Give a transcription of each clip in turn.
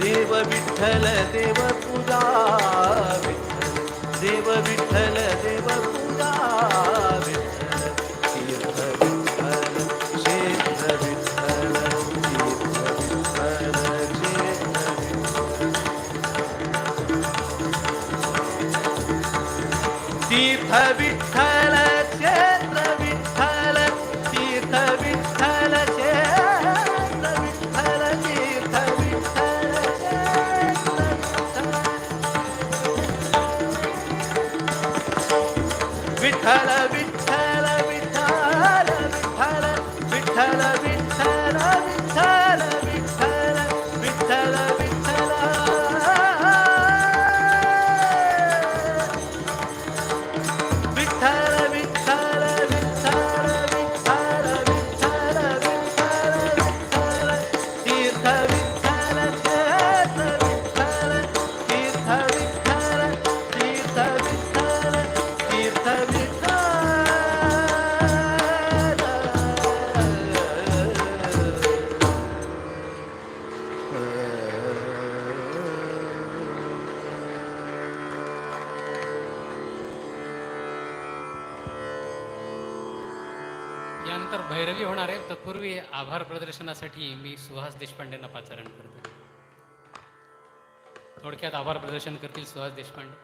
Deva Vithala, Deva Pudha Vithala, Deva Vithala, Deva तीर्थ विठ्ठल क्षेत्र विठ्ठल तीर्थ विठ्ठल क्षेत्र विठ्ठल तीर्थ विठ्ठल विठ्ठल विठ्ठल विठ्ठल विठ्ठल विठ्ठल यानंतर भैरवी होणार आहे तत्पूर्वी आभार प्रदर्शनासाठी मी सुहास देशपांडेंना पाचारण करतो. थोडक्यात आभार प्रदर्शन करतील सुहास देशपांडे.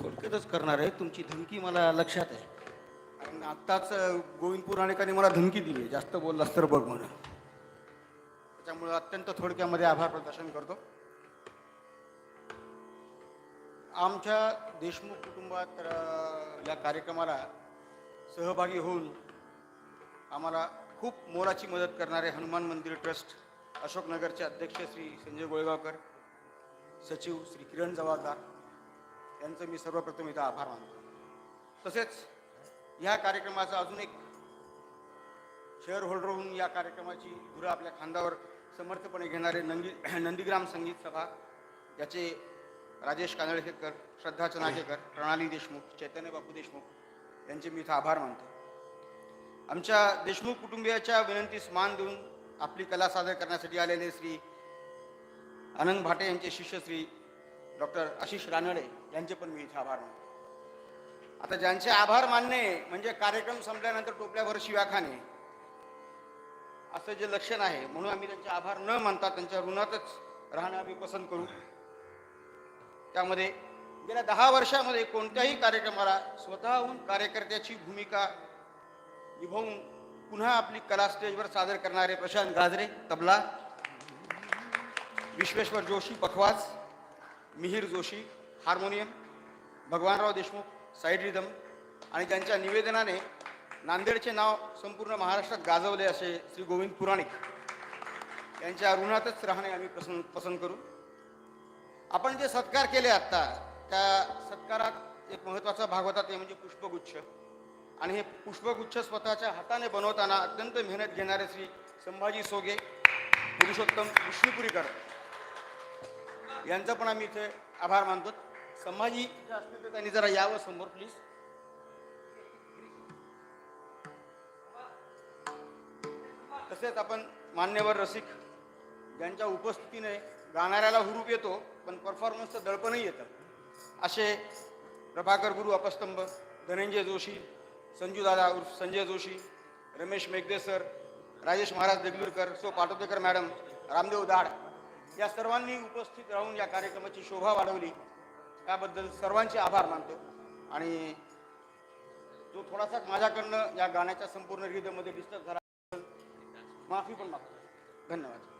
थोडक्यातच करणार आहे. तुमची धमकी मला लक्षात आहे. कारण आत्ताच गोविंद पुराणिकांनी मला धमकी दिली जास्त बोललास तर बघ म्हणून. त्याच्यामुळे अत्यंत थोडक्यामध्ये आभार प्रदर्शन करतो. आमच्या देशमुख कुटुंबात या कार्यक्रमाला सहभागी होऊन आम्हाला खूप मोलाची मदत करणारे हनुमान मंदिर ट्रस्ट अशोकनगरचे अध्यक्ष श्री संजय गोळगावकर सचिव श्री किरण जवाबदार यांचं मी सर्वप्रथम इथं आभार मानतो. तसेच ह्या कार्यक्रमाचा अजून एक शेअर होल्डर होऊन या कार्यक्रमाची धुरा आपल्या खांद्यावर समर्थपणे घेणारे नंदी नंदीग्राम संगीत सभा याचे राजेश कानळेकर श्रद्धा चनाकेकर प्रणाली देशमुख चैतन्य बापू देशमुख यांचे मी इथं आभार मानतो. आमच्या देशमुख कुटुंबियाच्या विनंतीस मान देऊन आपली कला सादर करण्यासाठी आलेले श्री आनंद भाटे यांचे शिष्य श्री डॉक्टर आशिष रानडे यांचे पण मी इथे आभार मानतो. आता ज्यांचे आभार मानणे म्हणजे कार्यक्रम संपल्यानंतर टोपल्यावर शिव्या खाणे असं जे लक्षण आहे म्हणून आम्ही त्यांचे आभार न मानता त्यांच्या ऋणातच राहणं आम्ही पसंत करू. त्यामध्ये गेल्या दहा वर्षामध्ये कोणत्याही कार्यक्रमाला स्वतःहून कार्यकर्त्याची भूमिका निभवून पुन्हा आपली कला स्टेजवर सादर करणारे Prashant Gajare tabla Vishweshwar Joshi pakhawaj Mihir Joshi harmonium Bhagwanrao Deshmukh side rhythm आणि त्यांच्या निवेदनाने नांदेडचे नाव संपूर्ण महाराष्ट्रात गाजवले असे श्री गोविंद पुराणिक यांच्या ऋणातच राहणे आम्ही पसंत पसंत करू. आपण जे सत्कार केले आत्ता त्या सत्कारात एक महत्त्वाचा भाग होता ते म्हणजे पुष्पगुच्छ. आणि हे पुष्पगुच्छ स्वतःच्या हाताने बनवताना अत्यंत मेहनत घेणारे श्री संभाजी सोगे पुरुषोत्तम विष्णुपुरीकर. यांचा पण आम्ही इथे आभार मानतो. संभाजी असतील तर त्यांनी जरा यावं समोर प्लीज तसेच आपण मान्यवर रसिक ज्यांच्या उपस्थितीने गाणाऱ्याला हुरूप येतो पण परफॉर्मन्सचं दडपणही येतं. असे प्रभाकर गुरु अपस्तंभ धनंजय जोशी संजू दादा उर्फ संजय जोशी रमेश मेघदे सर राजेश महाराज देगलूरकर सो पाटोदेकर मॅडम रामदेव दाड या सर्वांनी उपस्थित राहून या कार्यक्रमाची शोभा वाढवली. त्याबद्दल सर्वांचे आभार मानतो. आणि जो थोडासा माझ्याकडनं या गाण्याच्या संपूर्ण रिदमध्ये डिस्टर्ब झाला माफी पण मागतो. धन्यवाद.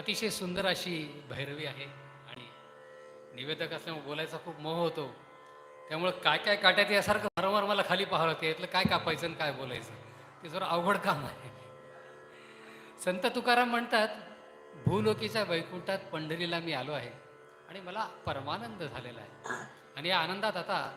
अतिशय सुंदर अशी भैरवी आहे. आणि निवेदक असल्यामुळे बोलायचा खूप मोह होतो. त्यामुळं काय काय काट्यात यासारखं वारंवार मला खाली पाहावं लागतं यातलं काय कापायचं आणि काय बोलायचं? ते जरा अवघड काम आहे. संत तुकाराम म्हणतात भूलोकीच्या वैकुंठात पंढरीला मी आलो आहे आणि मला परमानंद झालेला आहे. आणि या आनंदात आता